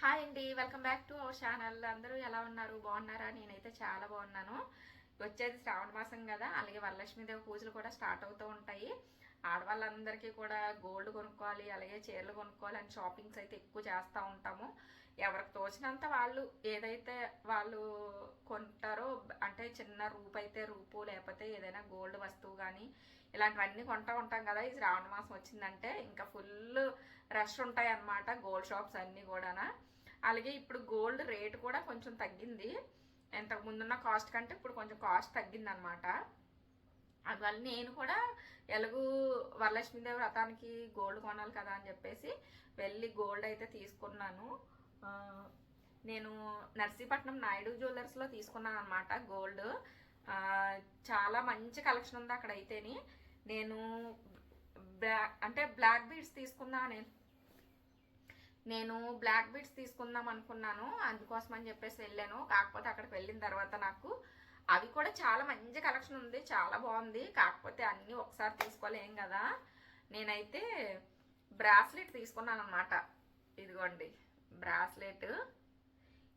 Hi అండి welcome back to our channel అందరూ ఎలా ఉన్నారు? బాగున్నారా? నేనైతే చాలా బాగున్నాను. వచ్చేది శ్రావణ మాసం కదా అలాగే వరలక్ష్మీదేవి పూజలు కూడా స్టార్ట్ అవుతూ ఉంటాయి. ఆడవాళ్ళందరికీ కూడా గోల్డ్ కొనుక్కోవాలి అలాగే చీరలు కొనుక్కోవాలి అని షాపింగ్స్ అయితే ఎక్కువ చేస్తూ ఉంటాము. ఎవరికి తోచినంత వాళ్ళు ఏదైతే వాళ్ళు కొంటారో అంటే చిన్న రూపు అయితే రూపు లేకపోతే ఏదైనా గోల్డ్ వస్తువు కానీ ఇలాంటివన్నీ కొంటూ ఉంటాం కదా. ఈ శ్రావణ మాసం వచ్చిందంటే ఇంకా ఫుల్ రష్ ఉంటాయి అన్నమాట గోల్డ్ షాప్స్ అన్నీ కూడా అలాగే ఇప్పుడు గోల్డ్ రేట్ కూడా కొంచెం తగ్గింది. ఇంతకు ముందున్న కాస్ట్ కంటే ఇప్పుడు కొంచెం కాస్ట్ తగ్గింది అనమాట అందువల్ల నేను కూడా ఎలాగూ వరలక్ష్మీదేవి వ్రతానికి గోల్డ్ కొనాలి కదా అని చెప్పేసి వెళ్ళి గోల్డ్ అయితే తీసుకున్నాను. నేను నర్సీపట్నం నాయుడు జ్యువెలర్స్లో తీసుకున్నాను అనమాట గోల్డ్ చాలా మంచి కలెక్షన్ ఉంది అక్కడ అయితేని. నేను బ్లాక్ అంటే బ్లాక్ బీడ్స్ తీసుకుందా నేను నేను బ్లాక్ బీట్స్ తీసుకుందాం అనుకున్నాను అందుకోసం అని చెప్పేసి వెళ్ళాను. కాకపోతే అక్కడికి వెళ్ళిన తర్వాత నాకు అవి కూడా చాలా మంచి కలెక్షన్ ఉంది చాలా బాగుంది. కాకపోతే అన్నీ ఒకసారి తీసుకోలేం కదా. నేనైతే బ్రాస్లెట్ తీసుకున్నాను అనమాట ఇదిగోండి బ్రాస్లెట్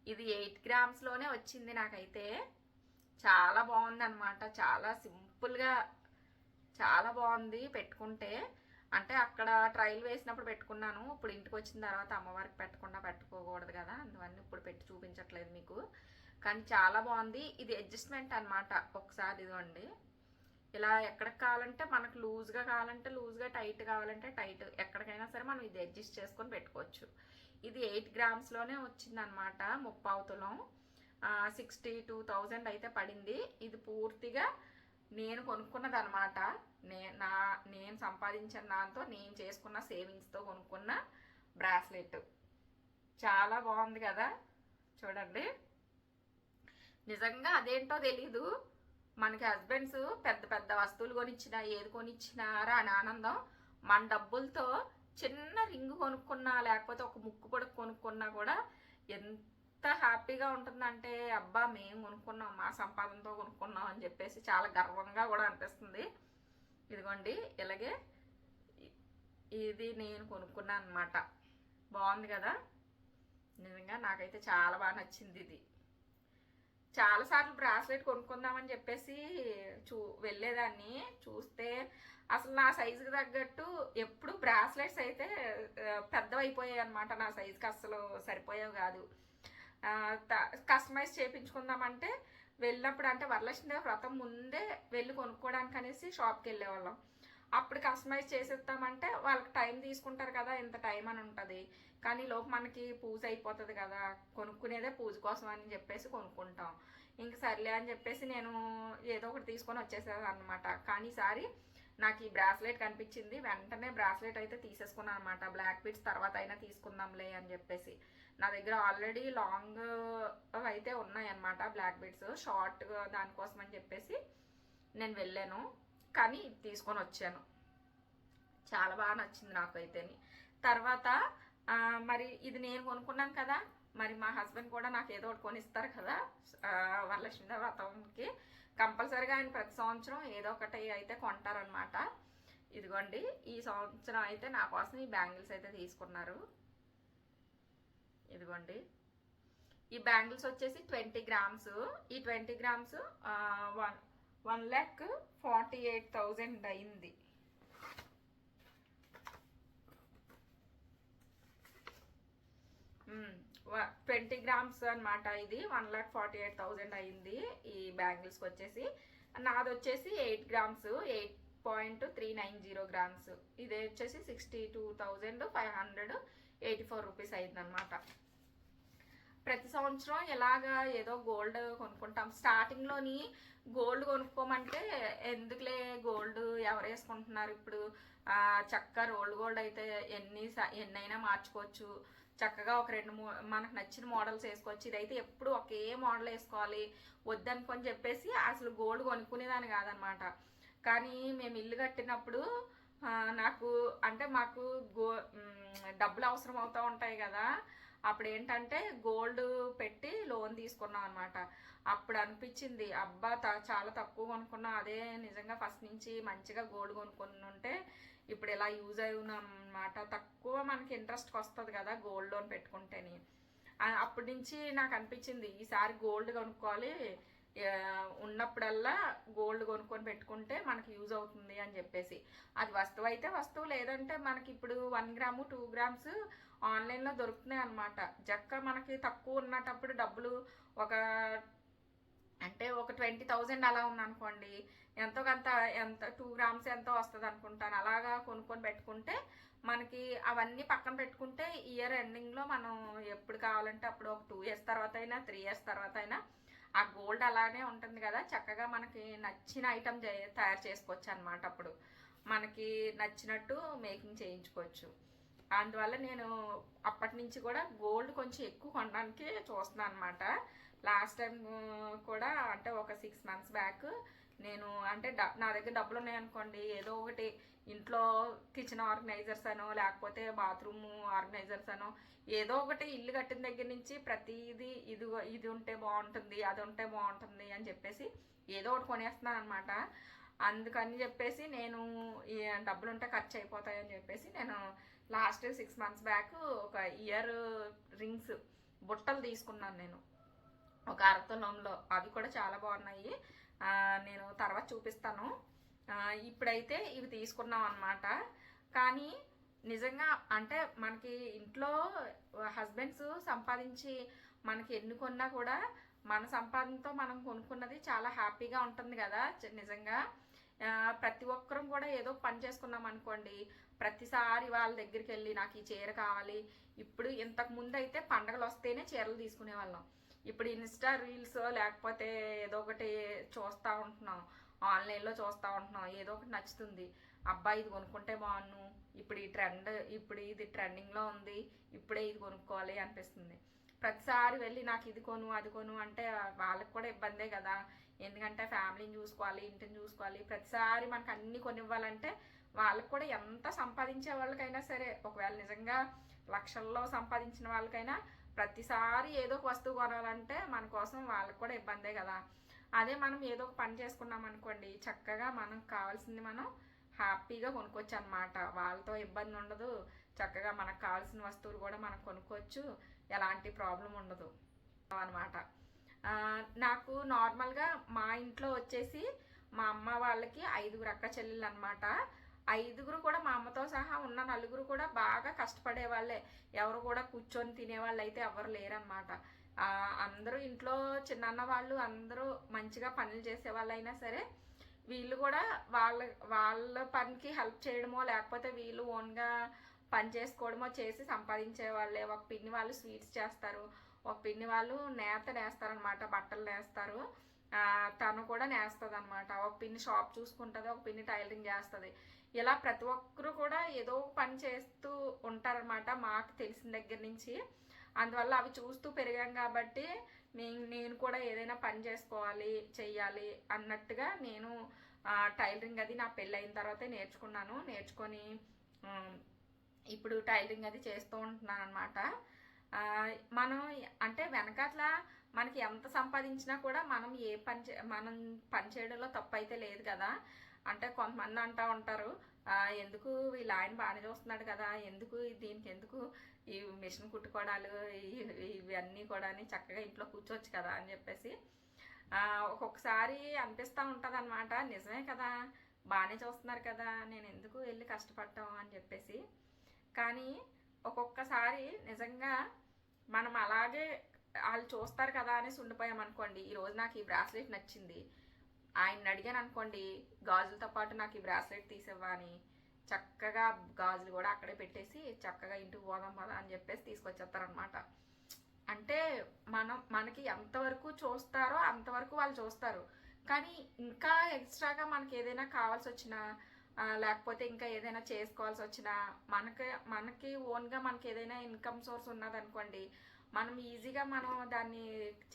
ఇది ఎయిట్ గ్రామ్స్లోనే వచ్చింది నాకైతే. చాలా బాగుంది అనమాట చాలా సింపుల్గా చాలా బాగుంది పెట్టుకుంటే. అంటే అక్కడ ట్రైల్ వేసినప్పుడు పెట్టుకున్నాను. ఇప్పుడు ఇంటికి వచ్చిన తర్వాత అమ్మవారికి పెట్టకుండా పెట్టుకోకూడదు కదా. అందువల్ల ఇప్పుడు పెట్టి చూపించట్లేదు మీకు. కానీ చాలా బాగుంది. ఇది అడ్జస్ట్మెంట్ అన్నమాట. ఒకసారి ఇదిగోండి. ఇలా ఎక్కడికి కావాలంటే మనకు లూజ్గా కావాలంటే లూజ్గా టైట్ కావాలంటే టైట్. ఎక్కడికైనా సరే మనం ఇది అడ్జస్ట్ చేసుకొని పెట్టుకోవచ్చు. ఇది ఎయిట్ గ్రామ్స్లోనే వచ్చిందనమాట ముప్పావు తులం. సిక్స్టీ టూ థౌజండ్ అయితే పడింది. ఇది పూర్తిగా నేను కొనుక్కున్నది అనమాట నే నా నేను సంపాదించిన దాంతో నేను చేసుకున్న సేవింగ్స్తో కొనుక్కున్న బ్రాస్లెట్. చాలా బాగుంది కదా? చూడండి. నిజంగా అదేంటో తెలీదు. మనకి హస్బెండ్స్ పెద్ద పెద్ద వస్తువులు కొనిచ్చినా ఏది కొనిచ్చినారా అని ఆనందం. మన డబ్బులతో చిన్న రింగ్ కొనుక్కున్నా లేకపోతే ఒక ముక్కు కూడా కొనుక్కున్నా కూడా ఎంత ఎంత హ్యాపీగా ఉంటుందంటే అబ్బా మేము కొనుక్కున్నాం మా సంపాదనతో కొనుక్కున్నాం అని చెప్పేసి చాలా గర్వంగా కూడా అనిపిస్తుంది. ఇదిగోండి ఇలాగే ఇది నేను కొనుక్కున్నాను అనమాట బాగుంది కదా? నిజంగా నాకైతే చాలా బాగా నచ్చింది ఇది. చాలాసార్లు బ్రాస్లెట్ కొనుక్కుందామని చెప్పేసి చూ వెళ్ళేదాన్ని. చూస్తే అసలు నా సైజుకి తగ్గట్టు ఎప్పుడు బ్రాస్లెట్స్ అయితే పెద్దవైపోయాయి అనమాట నా సైజుకి అస్సలు సరిపోయేవి కాదు. కస్టమైజ్ చేయించుకుందామంటే వెళ్ళినప్పుడు అంటే వరలక్ష్మి వ్రతం ముందే వెళ్ళి కొనుక్కోవడానికి అనేసి షాప్కి వెళ్ళేవాళ్ళం. అప్పుడు కస్టమైజ్ చేసేస్తామంటే వాళ్ళకి టైం తీసుకుంటారు కదా ఇంత టైం అని ఉంటుంది. కానీ లోపు మనకి పూజ అయిపోతుంది కదా కొనుక్కునేదే పూజ కోసం అని చెప్పేసి కొనుక్కుంటాం. ఇంక సర్లే అని చెప్పేసి నేను ఏదో ఒకటి తీసుకొని వచ్చేసాను అనమాట కానీ ఈసారి నాకు ఈ బ్రాస్లెట్ కనిపించింది వెంటనే బ్రాస్లెట్ అయితే తీసేసుకున్నాను అనమాట బ్లాక్ బీట్స్ తర్వాత అయినా తీసుకుందాంలే అని చెప్పేసి. నా దగ్గర ఆల్రెడీ లాంగ్ అయితే ఉన్నాయన్నమాట బ్లాక్ బీట్స్. షార్ట్ దానికోసం అని చెప్పేసి నేను వెళ్ళాను. కానీ ఇది తీసుకొని వచ్చాను. చాలా బాగా నచ్చింది నాకు తర్వాత మరి ఇది నేను కొనుక్కున్నాను కదా మరి మా హస్బెండ్ కూడా నాకు ఏదో ఒకటి కొనిస్తారు కదా వరలక్ష్మి వ్రతంకి. కంపల్సరీగా ఆయన ప్రతి సంవత్సరం ఏదో ఒకటి అయితే కొంటారనమాట ఇదిగోండి ఈ సంవత్సరం అయితే నా కోసం ఈ బ్యాంగిల్స్ అయితే తీసుకున్నారు. ఇదిగోండి. ఈ బ్యాంగిల్స్ వచ్చేసి ట్వంటీ గ్రామ్స్. ఈ twenty grams one one lakh forty eight thousand అయింది. ట్వంటీ గ్రామ్స్ అనమాట ఇది. One lakh forty eight thousand అయింది ఈ బ్యాంగిల్స్కి వచ్చేసి. నాది వచ్చేసి eight grams eight point three nine zero grams. ఇది వచ్చేసి sixty two thousand five hundred eighty four rupees అయిందనమాట ప్రతి సంవత్సరం ఇలాగా ఏదో గోల్డ్ కొనుక్కుంటాం. స్టార్టింగ్లోని గోల్డ్ కొనుక్కోమంటే ఎందుకులే గోల్డ్ ఎవరు వేసుకుంటున్నారు ఇప్పుడు? చక్కగా రోల్డ్ గోల్డ్ అయితే ఎన్ని ఎన్నైనా మార్చుకోవచ్చు. చక్కగా ఒక రెండు మూ మనకు నచ్చిన మోడల్స్ వేసుకోవచ్చు. ఇదైతే ఎప్పుడు ఒకే మోడల్ వేసుకోవాలి. వద్దనుకొని చెప్పేసి అసలు గోల్డ్ కొనుక్కునేదాన్ని కాదనమాట కానీ మేము ఇల్లు కట్టినప్పుడు నాకు అంటే మాకు గో డబ్బులు అవసరం అవుతూ ఉంటాయి కదా. అప్పుడు ఏంటంటే గోల్డ్ పెట్టి లోన్ తీసుకున్నాం అనమాట అప్పుడు అనిపించింది అబ్బా త చాలా తక్కువ కొనుక్కున్నాం. అదే నిజంగా ఫస్ట్ నుంచి మంచిగా గోల్డ్ కొనుక్కుని ఉంటే ఇప్పుడు ఇలా యూజ్ అయి ఉన్నాం అనమాట తక్కువ మనకి ఇంట్రెస్ట్కి వస్తుంది కదా గోల్డ్ లోన్ పెట్టుకుంటేని. అప్పటి నుంచి నాకు అనిపించింది ఈసారి గోల్డ్ కొనుక్కోవాలి. ఉన్నప్పుడల్లా గోల్డ్ కొనుక్కొని పెట్టుకుంటే మనకి యూజ్ అవుతుంది అని చెప్పేసి. అది వస్తువు అయితే వస్తువు లేదంటే మనకి ఇప్పుడు వన్ గ్రాము టూ గ్రామ్స్ ఆన్లైన్లో దొరుకుతున్నాయి అనమాట జక్క మనకి తక్కువ ఉన్నటప్పుడు డబ్బులు ఒక అంటే ఒక ట్వంటీ థౌజండ్ అలా ఉందనుకోండి. ఎంతో కొంత ఎంత టూ గ్రామ్స్ ఎంతో వస్తుంది అనుకుంటాను. అలాగా కొనుక్కొని పెట్టుకుంటే మనకి అవన్నీ పక్కన పెట్టుకుంటే ఇయర్ ఎండింగ్లో మనం ఎప్పుడు కావాలంటే అప్పుడు ఒక టూ ఇయర్స్ తర్వాత అయినా త్రీ ఇయర్స్ తర్వాత అయినా ఆ గోల్డ్ అలానే ఉంటుంది కదా చక్కగా మనకి నచ్చిన ఐటమ్ తయారు చేసుకోవచ్చు అనమాట అప్పుడు. మనకి నచ్చినట్టు మేకింగ్ చేయించుకోవచ్చు. అందువల్ల నేను అప్పటి నుంచి కూడా గోల్డ్ కొంచెం ఎక్కువ కొనడానికి చూస్తున్నాను అనమాట లాస్ట్ టైం కూడా అంటే ఒక సిక్స్ మంత్స్ బ్యాక్ నేను అంటే నా దగ్గర డబ్బులు ఉన్నాయనుకోండి ఏదో ఒకటి ఇంట్లో కిచెన్ ఆర్గనైజర్స్ అనో లేకపోతే బాత్రూమ్ ఆర్గనైజర్స్ అనో ఏదో ఒకటి ఇల్లు కట్టిన దగ్గర నుంచి ప్రతిదీ ఇది ఇది ఉంటే బాగుంటుంది అది ఉంటే బాగుంటుంది అని చెప్పేసి ఏదో ఒకటి కొనేస్తున్నాను అనమాట అందుకని చెప్పేసి నేను డబ్బులు ఉంటే ఖర్చు అయిపోతాయని చెప్పేసి నేను లాస్ట్ సిక్స్ మంత్స్ బ్యాక్ ఒక ఇయర్ రింగ్స్ బుట్టలు తీసుకున్నాను నేను. ఒక అరతులంలో. అవి కూడా చాలా బాగున్నాయి. నేను తర్వాత చూపిస్తాను. ఇప్పుడైతే ఇవి తీసుకున్నాం అనమాట కానీ నిజంగా అంటే మనకి ఇంట్లో హస్బెండ్స్ సంపాదించి మనకి ఎన్ని కొన్నా కూడా మన సంపాదనతో మనం కొనుక్కున్నది చాలా హ్యాపీగా ఉంటుంది కదా నిజంగా. ప్రతి ఒక్కరం కూడా ఏదో పని చేసుకున్నాం అనుకోండి ప్రతిసారి వాళ్ళ దగ్గరికి వెళ్ళి నాకు ఈ చీర కావాలి. ఇప్పుడు ఇంతకు ముందు అయితే పండగలు వస్తేనే చీరలు తీసుకునే వాళ్ళం ఇప్పుడు ఇన్స్టా రీల్స్ లేకపోతే ఏదో ఒకటి చూస్తూ ఉంటున్నాం. ఆన్లైన్లో చూస్తూ ఉంటున్నాం. ఏదో ఒకటి నచ్చుతుంది. అబ్బాయి ఇది కొనుక్కుంటే బాగున్ను. ఇప్పుడు ఈ ట్రెండ్ ఇప్పుడు ఇది ట్రెండింగ్లో ఉంది. ఇప్పుడే ఇది కొనుక్కోవాలి అనిపిస్తుంది. ప్రతిసారి వెళ్ళి నాకు ఇది కొను అది కొను అంటే వాళ్ళకి కూడా ఇబ్బందే కదా. ఎందుకంటే ఫ్యామిలీని చూసుకోవాలి ఇంటిని చూసుకోవాలి. ప్రతిసారి మనకు అన్ని కొనివ్వాలంటే వాళ్ళకి కూడా ఎంత సంపాదించే వాళ్ళకైనా సరే ఒకవేళ నిజంగా లక్షల్లో సంపాదించిన వాళ్ళకైనా ప్రతిసారి ఏదో ఒక వస్తువు కొనాలంటే మన కోసం వాళ్ళకి కూడా ఇబ్బందే కదా. అదే మనం ఏదో ఒక పని చేసుకున్నాం అనుకోండి చక్కగా మనకు కావాల్సింది మనం హ్యాపీగా కొనుక్కోవచ్చు అనమాట వాళ్ళతో ఇబ్బంది ఉండదు. చక్కగా మనకు కావాల్సిన వస్తువులు కూడా మనం కొనుక్కోవచ్చు. ఎలాంటి ప్రాబ్లం ఉండదు అనమాట నాకు నార్మల్గా మా ఇంట్లో వచ్చేసి మా అమ్మ వాళ్ళకి ఐదుగురు అక్క చెల్లెళ్ళు అనమాట ఐదుగురు కూడా మా అమ్మతో సహా ఉన్న నలుగురు కూడా బాగా కష్టపడే వాళ్ళే ఎవరు కూడా కూర్చొని తినేవాళ్ళు అయితే ఎవరు లేరనమాట అందరూ ఇంట్లో చిన్నన్న వాళ్ళు అందరూ మంచిగా పనులు చేసే వాళ్ళైనా సరే వీళ్ళు కూడా వాళ్ళ వాళ్ళ పనికి హెల్ప్ చేయడమో లేకపోతే వీళ్ళు ఓన్గా పని చేసుకోవడమో చేసి సంపాదించే వాళ్ళే ఒక పిన్ని వాళ్ళు స్వీట్స్ చేస్తారు ఒక పిన్ని వాళ్ళు నేత నేస్తారనమాట బట్టలు నేస్తారు. తను కూడా నేస్తుంది అనమాట ఒక పిన్ని షాప్ చూసుకుంటుంది ఒక పిన్ని టైలరింగ్ చేస్తుంది. ఇలా ప్రతి ఒక్కరు కూడా ఏదో పని చేస్తూ ఉంటారనమాట మాకు తెలిసిన దగ్గర నుంచి. అందువల్ల అవి చూస్తూ పెరిగాం కాబట్టి నేను నేను కూడా ఏదైనా పని చేసుకోవాలి చెయ్యాలి అన్నట్టుగా నేను టైలరింగ్ అది నా పెళ్ళైన తర్వాతే నేర్చుకున్నాను. నేర్చుకొని ఇప్పుడు టైలరింగ్ అది చేస్తూ ఉంటున్నాను అనమాట మనం అంటే వెనకట్ల మనకి ఎంత సంపాదించినా కూడా మనం ఏ పని చే మనం పని చేయడంలో తప్పు అయితే లేదు కదా. అంటే కొంతమంది అంటూ ఉంటారు ఎందుకు వీళ్ళ ఆయన బాగానే చూస్తున్నాడు కదా ఎందుకు దీనికి ఎందుకు ఈ మిషన్ కుట్టుకోవడాలు ఇవన్నీ కూడా చక్కగా ఇంట్లో కూర్చోవచ్చు కదా అని చెప్పేసి ఒక్కొక్కసారి అనిపిస్తూ ఉంటుంది అనమాట నిజమే కదా బాగానే చూస్తున్నారు కదా నేను ఎందుకు వెళ్ళి కష్టపడటం అని చెప్పేసి. కానీ ఒక్కొక్కసారి నిజంగా మనం అలాగే వాళ్ళు చూస్తారు కదా అనేసి ఉండిపోయామనుకోండి ఈరోజు ఈ రోజు నాకు ఈ బ్రాస్లెట్ నచ్చింది ఆయన అడిగాను అనుకోండి గాజులతో పాటు నాకు ఈ బ్రాస్లెట్ తీసివ్వా అని. చక్కగా గాజులు కూడా అక్కడే పెట్టేసి చక్కగా ఇంటికి పోదాం పదా అని చెప్పేసి తీసుకొచ్చేస్తారనమాట అంటే మనం మనకి ఎంతవరకు చూస్తారో అంతవరకు వాళ్ళు చూస్తారు. కానీ ఇంకా ఎక్స్ట్రాగా మనకి ఏదైనా కావాల్సి వచ్చినా లేకపోతే ఇంకా ఏదైనా చేసుకోవాల్సి వచ్చినా మనకి మనకి ఓన్గా మనకి ఏదైనా ఇన్కమ్ సోర్స్ ఉన్నదనుకోండి మనం ఈజీగా మనం దాన్ని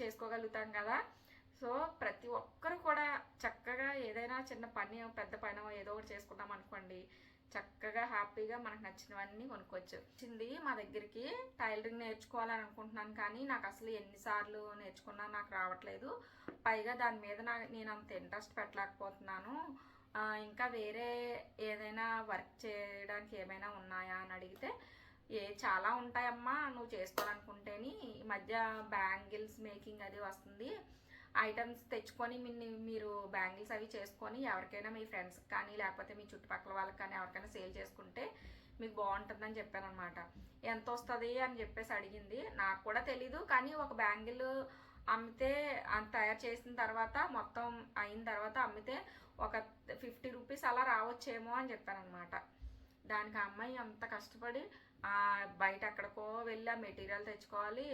చేసుకోగలుగుతాం కదా. సో ప్రతి ఒక్కరు కూడా చక్కగా ఏదైనా చిన్న పని పెద్ద పని ఏదో ఒకటి చేసుకున్నాం అనుకోండి చక్కగా హ్యాపీగా మనకు నచ్చినవన్నీ కొనుక్కోవచ్చు. వచ్చింది మా దగ్గరికి టైలరింగ్ నేర్చుకోవాలని అనుకుంటున్నాను కానీ నాకు అసలు ఎన్నిసార్లు నేర్చుకున్నా నాకు రావట్లేదు. పైగా దాని మీద నా నేను అంత ఇంట్రెస్ట్ పెట్టలేకపోతున్నాను. ఇంకా వేరే ఏదైనా వర్క్ చేయడానికి ఏమైనా ఉన్నాయా అని అడిగితే ఏ చాలా ఉంటాయమ్మా నువ్వు చేసుకోవాలనుకుంటేని. ఈ మధ్య బ్యాంగిల్స్ మేకింగ్ అది వస్తుంది. ఐటమ్స్ తెచ్చుకొని మీ- మీరు బ్యాంగిల్స్ అవి చేసుకొని ఎవరికైనా మీ ఫ్రెండ్స్ కానీ లేకపోతే మీ చుట్టుపక్కల వాళ్ళకి కానీ ఎవరికైనా సేల్ చేసుకుంటే మీకు బాగుంటుందని చెప్పాను అనమాట ఎంత వస్తుంది అని చెప్పేసి అడిగింది. నాకు కూడా తెలీదు కానీ ఒక బ్యాంగిల్ అమ్మితే అంత తయారు చేసిన తర్వాత మొత్తం అయిన తర్వాత అమ్మితే ఒక ఫిఫ్టీ రూపీస్ అలా రావచ్చేమో అని చెప్పాను అనమాట దానికి ఆ అమ్మాయి అంత కష్టపడి బయట ఎక్కడికో వెళ్ళి ఆ మెటీరియల్ తెచ్చుకోవాలి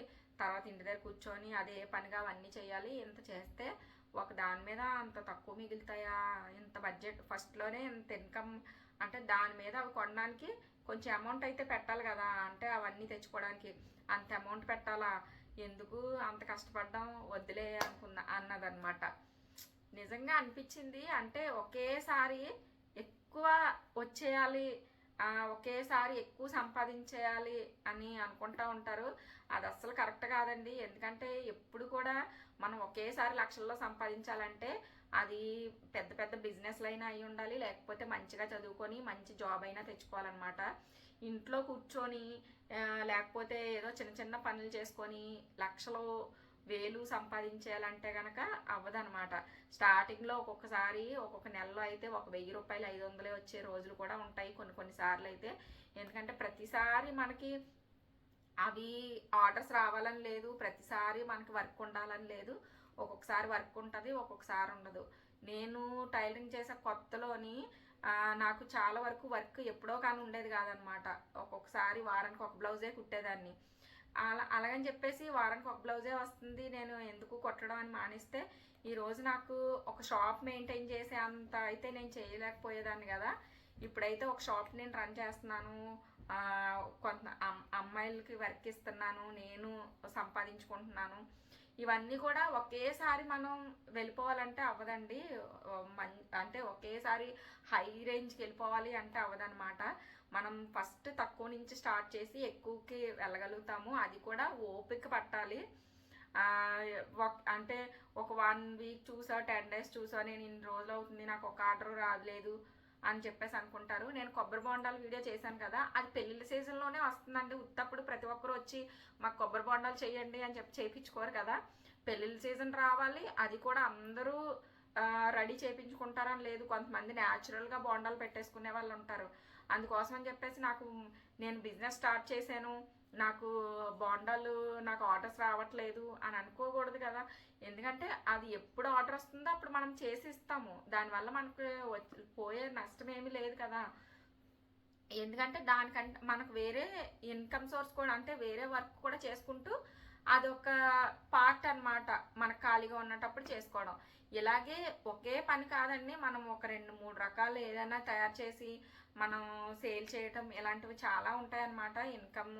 తర్వాత ఇంటి దగ్గర కూర్చొని అదే పనిగా అవన్నీ చేయాలి. ఇంత చేస్తే ఒక దాని మీద అంత తక్కువ మిగులుతాయా? ఇంత బడ్జెట్ ఫస్ట్లోనే ఇంత ఇన్కమ్ అంటే దాని మీద అవి కొనడానికి కొంచెం అమౌంట్ అయితే పెట్టాలి కదా. అంటే అవన్నీ తెచ్చుకోవడానికి అంత అమౌంట్ పెట్టాలా? ఎందుకు అంత కష్టపడడం? వద్దులే అనుకున్న అన్నదన్నమాట. నిజంగా అనిపించింది అంటే ఒకేసారి ఎక్కువ వచ్చేయాలి ఒకేసారి ఎక్కువ సంపాదించేయాలి అని అనుకుంటూ ఉంటారు. అది అస్సలు కరెక్ట్ కాదండి. ఎందుకంటే ఎప్పుడు కూడా మనం ఒకేసారి లక్షల్లో సంపాదించాలంటే అది పెద్ద పెద్ద బిజినెస్లు అయినా అయి ఉండాలి. లేకపోతే మంచిగా చదువుకొని మంచి జాబ్ అయినా తెచ్చుకోవాలన్నమాట. ఇంట్లో కూర్చొని లేకపోతే ఏదో చిన్న చిన్న పనులు చేసుకొని లక్షలు వేలు సంపాదించాలంటే కనుక అవ్వదనమాట స్టార్టింగ్లో ఒక్కొక్కసారి ఒక్కొక్క నెలలో అయితే ఒక వెయ్యి రూపాయలు ఐదు వందలే వచ్చే రోజులు కూడా ఉంటాయి కొన్ని కొన్ని సార్లు అయితే. ఎందుకంటే ప్రతిసారి మనకి అవి ఆర్డర్స్ రావాలని లేదు ప్రతిసారి మనకి వర్క్ ఉండాలని లేదు. ఒక్కొక్కసారి వర్క్ ఉంటుంది ఒక్కొక్కసారి ఉండదు. నేను టైలరింగ్ చేసే కొత్తలోని నాకు చాలా వరకు వర్క్ ఎప్పుడో కానీ ఉండేది కాదనమాట ఒక్కొక్కసారి వారానికి ఒక బ్లౌజే కుట్టేదాన్ని. అలా అలాగని చెప్పేసి వారానికి ఒక బ్లౌజే వస్తుంది. నేను ఎందుకు కొట్టడం అని మానేస్తే ఈరోజు నాకు ఒక షాప్ మెయింటైన్ చేసే అంత అయితే నేను చేయలేకపోయేదాన్ని కదా. ఇప్పుడైతే ఒక షాప్ నేను రన్ చేస్తున్నాను. కొంత అమ్- అమ్మాయిలకి వర్క్ ఇస్తున్నాను. నేను సంపాదించుకుంటున్నాను. ఇవన్నీ కూడా ఒకేసారి మనం వెళ్ళిపోవాలంటే అవ్వదండి. మన్- అంటే ఒకేసారి హై రేంజ్కి వెళ్ళిపోవాలి అంటే అవ్వదనమాట మనం ఫస్ట్ తక్కువ నుంచి స్టార్ట్ చేసి ఎక్కువకి వెళ్ళగలుగుతాము. అది కూడా ఓపిక పట్టాలి. ఒక- అంటే ఒక వన్ వీక్ చూసా టెన్ డేస్ చూసా నేను ఇన్ని రోజులు అవుతుంది నాకు ఒక ఆర్డర్ రాలేదు అని చెప్పేసి అనుకుంటారు. నేను కొబ్బరి బొండాలు వీడియో చేశాను కదా అది పెళ్ళిళ్ళ సీజన్లోనే వస్తుందండి. ఉత్తప్పుడు ప్రతి ఒక్కరు వచ్చి మాకు కొబ్బరి బొండాలు చేయండి అని చెప్పి చేయించుకోరు కదా. పెళ్ళిళ్ళ సీజన్ రావాలి అది కూడా అందరూ రెడీ చేయించుకుంటారని లేదు. కొంతమంది న్యాచురల్గా బొండాలు పెట్టేసుకునే వాళ్ళు ఉంటారు. అందుకోసం అని చెప్పేసి నాకు నేను బిజినెస్ స్టార్ట్ చేశాను. నాకు బోండాలు నాకు ఆర్డర్స్ రావట్లేదు అని అనుకోకూడదు కదా. ఎందుకంటే అది ఎప్పుడు ఆర్డర్ వస్తుందో అప్పుడు మనం చేసి ఇస్తాము దానివల్ల మనకు వచ్చి- పోయే నష్టం ఏమీ లేదు కదా. ఎందుకంటే దానికంటే మనకు వేరే ఇన్కమ్ సోర్స్ కూడా అంటే వేరే వర్క్ కూడా చేసుకుంటూ అదొక పార్ట్ అన్నమాట మనకు ఖాళీగా ఉన్నటప్పుడు చేసుకోవడం. ఇలాగే ఒకే పని కాదండి మనం ఒక రెండు మూడు రకాలు ఏదైనా తయారు చేసి మనం సేల్ చేయటం ఇలాంటివి చాలా ఉంటాయన్నమాట ఇన్కమ్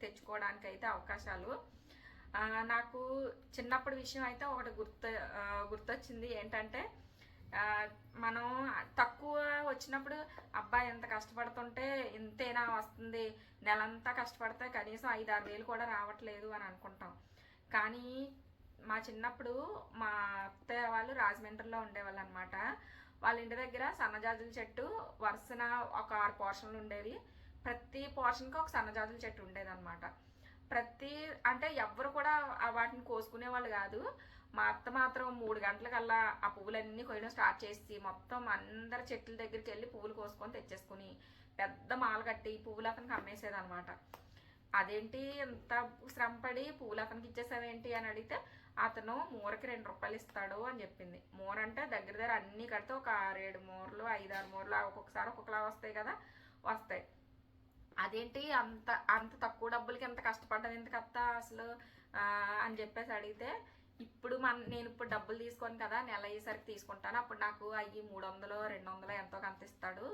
తెచ్చుకోవడానికి అయితే అవకాశాలు నాకు చిన్నప్పటి విషయం అయితే ఒకటి గుర్తు గుర్తొచ్చింది ఏంటంటే మనం తక్కువ వచ్చినప్పుడు అబ్బాయి ఎంత కష్టపడుతుంటే ఇంతేనా వస్తుంది? నెలంతా కష్టపడితే కనీసం ఐదు ఆరు వేలు కూడా రావట్లేదు అని అనుకుంటాం. కానీ మా చిన్నప్పుడు మా అత్తయ్య వాళ్ళు రాజమండ్రిలో ఉండేవాళ్ళు అనమాట వాళ్ళ ఇంటి దగ్గర సన్నజాజుల చెట్టు వరుసన ఒక ఆరు పోర్షన్లు ఉండేవి. ప్రతి పోర్షన్కి ఒక సన్నజాజుల చెట్టు ఉండేదన్నమాట. ప్రతి అంటే ఎవ్వరు కూడా వాటిని కోసుకునే వాళ్ళు కాదు. మా అత్త మాత్రం మూడు గంటలకల్లా ఆ పువ్వులన్నీ కొయ్యడం స్టార్ట్ చేసి మొత్తం అందరి చెట్ల దగ్గరికి వెళ్ళి పువ్వులు కోసుకొని తెచ్చేసుకుని పెద్ద మాల కట్టి పువ్వులు అతనికి అమ్మేసేది అనమాట అదేంటి ఎంత శ్రమపడి పువ్వులు అతనికి ఇచ్చేసావేంటి అని అడిగితే అతను మూరకి రెండు రూపాయలు ఇస్తాడు అని చెప్పింది. మూర అంటే దగ్గర దగ్గర అన్నీ కడితే ఒక ఆరేడు మూరలు ఐదారు మూరలు ఒక్కొక్కసారి ఒక్కొక్కలా వస్తాయి కదా వస్తాయి. అదేంటి అంత అంత తక్కువ డబ్బులకి ఎంత కష్టపడ్డావు ఎందుకు అత్త అసలు అని చెప్పేసి అడిగితే ఇప్పుడు మన నేను ఇప్పుడు డబ్బులు తీసుకోను కదా నెల అయ్యేసరికి తీసుకుంటాను. అప్పుడు నాకు అయ్యి మూడు వందలు రెండు వందలు ఎంతో కొంత ఇస్తాడు.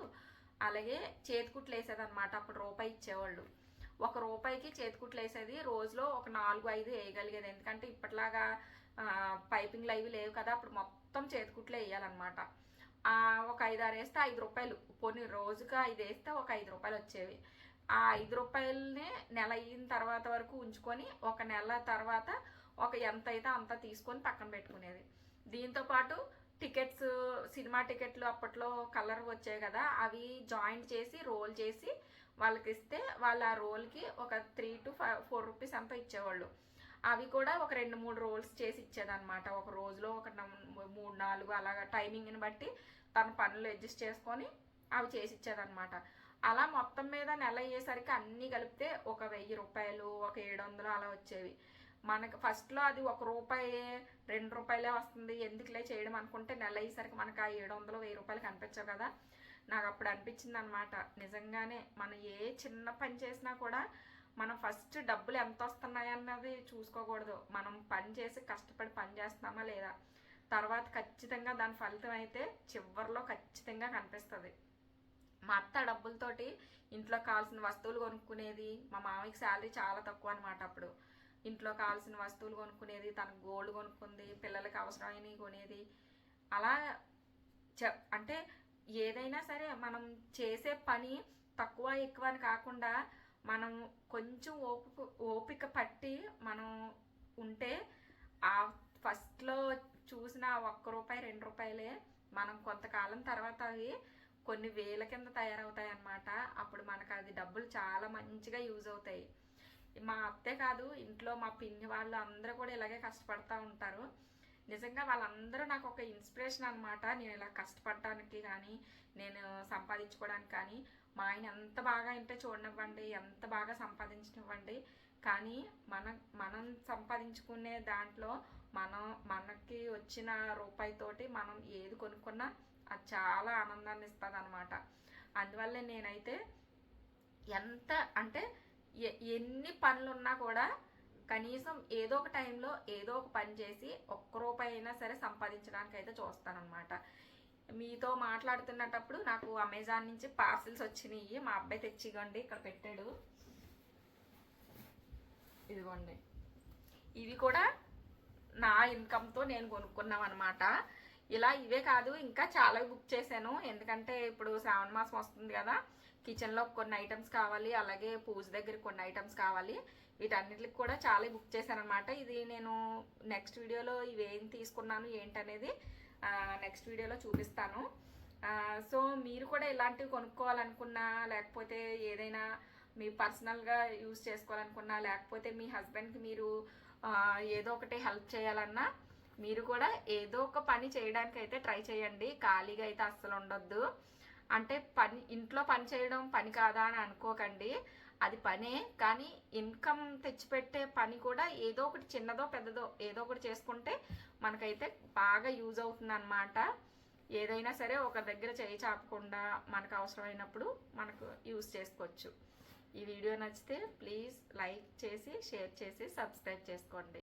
అలాగే చేతికుట్లు వేసేది అనమాట అప్పుడు రూపాయి ఇచ్చేవాళ్ళు. ఒక రూపాయికి చేతికుట్లు వేసేది రోజులో ఒక నాలుగు ఐదు వేయగలిగేది. ఎందుకంటే ఇప్పటిలాగా పైపింగ్లు అవి లేవు కదా అప్పుడు మొత్తం చేతికుట్లే వేయాలన్నమాట. ఒక ఐదు ఆరు వేస్తే ఐదు రూపాయలు. కొన్ని రోజుకి ఐదు వేస్తే ఒక ఐదు రూపాయలు వచ్చేవి. ఆ ఐదు రూపాయలని నెల అయిన తర్వాత వరకు ఉంచుకొని ఒక నెల తర్వాత ఒక ఎంత అయితే అంత తీసుకొని పక్కన పెట్టుకునేది. దీంతో పాటు టికెట్స్ సినిమా టికెట్లు అప్పట్లో కలర్ వచ్చాయి కదా అవి జాయింట్ చేసి రోల్ చేసి వాళ్ళకి ఇస్తే వాళ్ళు ఆ రోల్కి ఒక three two five four rupees అంతా ఇచ్చేవాళ్ళు. అవి కూడా ఒక రెండు మూడు రోల్స్ చేసి ఇచ్చేదన్నమాట. ఒక రోజులో ఒక మూడు నాలుగు అలాగా టైమింగ్ని బట్టి తన పనులు అడ్జస్ట్ చేసుకొని అవి చేసి ఇచ్చేదన్నమాట. అలా మొత్తం మీద నెల అయ్యేసరికి అన్నీ కలిపితే ఒక వెయ్యి రూపాయలు ఒక ఏడు వందలు అలా వచ్చేవి. మనకు ఫస్ట్లో అది ఒక రూపాయి రెండు రూపాయలే వస్తుంది. ఎందుకులే చేయడం అనుకుంటే నెల అయ్యేసరికి మనకు ఆ ఏడు వందలు వెయ్యి రూపాయలు కనిపించవు కదా. నాకు అప్పుడు అనిపించింది అనమాట నిజంగానే మనం ఏ చిన్న పని చేసినా కూడా మనం ఫస్ట్ డబ్బులు ఎంత వస్తున్నాయి అన్నది చూసుకోకూడదు. మనం పని చేసి కష్టపడి పని చేస్తున్నామా లేదా? తర్వాత ఖచ్చితంగా దాని ఫలితం అయితే చివరిలో ఖచ్చితంగా కనిపిస్తుంది. మా అత్త డబ్బులతోటి ఇంట్లో కావాల్సిన వస్తువులు కొనుక్కునేది మా మామయ్యకి శాలరీ చాలా తక్కువ అనమాట అప్పుడు. ఇంట్లో కావాల్సిన వస్తువులు కొనుక్కునేది తనకు గోల్డ్ కొనుక్కుంది పిల్లలకి అవసరమైనవి కొనేది. అలా చె అంటే ఏదైనా సరే మనం చేసే పని తక్కువ ఎక్కువ అని కాకుండా మనం కొంచెం ఓపిక ఓపిక పట్టి మనం ఉంటే ఆ ఫస్ట్లో చూసిన ఒక్క రూపాయి రెండు రూపాయలే మనం కొంతకాలం తర్వాత అవి కొన్ని వేల కింద తయారవుతాయి అన్నమాట అప్పుడు మనకు అది డబ్బులు చాలా మంచిగా యూజ్ అవుతాయి. మా అత్తే కాదు ఇంట్లో మా పిన్ని వాళ్ళు అందరూ కూడా ఇలాగే కష్టపడుతూ ఉంటారు. నిజంగా వాళ్ళందరూ నాకు ఒక ఇన్స్పిరేషన్ అనమాట నేను ఇలా కష్టపడటానికి కానీ నేను సంపాదించుకోవడానికి కానీ మా ఆయన ఎంత బాగా ఇంటే చూడనివ్వండి ఎంత బాగా సంపాదించనివ్వండి. కానీ మన మనం సంపాదించుకునే దాంట్లో మనం మనకి వచ్చిన రూపాయితోటి మనం ఏది కొనుక్కున్నా అది చాలా ఆనందాన్ని ఇస్తుంది అనమాట అందువల్ల నేనైతే ఎంత అంటే ఎన్ని పనులు ఉన్నా కూడా కనీసం ఏదో ఒక టైంలో ఏదో ఒక పని చేసి ఒక్క రూపాయి అయినా సరే సంపాదించడానికి అయితే చూస్తానన్నమాట. మీతో మాట్లాడుతున్నటప్పుడు నాకు అమెజాన్ నుంచి పార్సిల్స్ వచ్చినాయి మా అబ్బాయి తెచ్చిగండి ఇక్కడ పెట్టాడు. ఇదిగోండి. ఇవి కూడా నా ఇన్కమ్తో నేను కొనుక్కున్నాం అనమాట ఇలా ఇవే కాదు ఇంకా చాలా బుక్ చేశాను. ఎందుకంటే ఇప్పుడు శ్రావణ మాసం వస్తుంది కదా కిచెన్లో కొన్ని ఐటమ్స్ కావాలి అలాగే పూజ దగ్గర కొన్ని ఐటమ్స్ కావాలి. వీటన్నిటికి కూడా చాలా బుక్ చేశాను అనమాట ఇది నేను నెక్స్ట్ వీడియోలో ఇవేం తీసుకున్నాను ఏంటనేది నెక్స్ట్ వీడియోలో చూపిస్తాను. సో మీరు కూడా ఇలాంటివి కొనుక్కోవాలనుకున్నా లేకపోతే ఏదైనా మీ పర్సనల్గా యూస్ చేసుకోవాలనుకున్నా లేకపోతే మీ హస్బెండ్కి మీరు ఏదో ఒకటి హెల్ప్ చేయాలన్నా మీరు కూడా ఏదో ఒక పని చేయడానికి అయితే ట్రై చేయండి. ఖాళీగా అయితే అస్సలు ఉండొద్దు. అంటే పని ఇంట్లో పని చేయడం పని కాదా అని అనుకోకండి. అది పనే కానీ ఇన్కమ్ తెచ్చిపెట్టే పని కూడా ఏదో ఒకటి చిన్నదో పెద్దదో ఏదో ఒకటి చేసుకుంటే మనకైతే బాగా యూజ్ అవుతుంది అనమాట ఏదైనా సరే ఒక దగ్గర చేయి చాపకుండా మనకు అవసరమైనప్పుడు మనకు యూజ్ చేసుకోవచ్చు. ఈ వీడియో నచ్చితే ప్లీజ్ లైక్ చేసి షేర్ చేసి సబ్స్క్రైబ్ చేసుకోండి.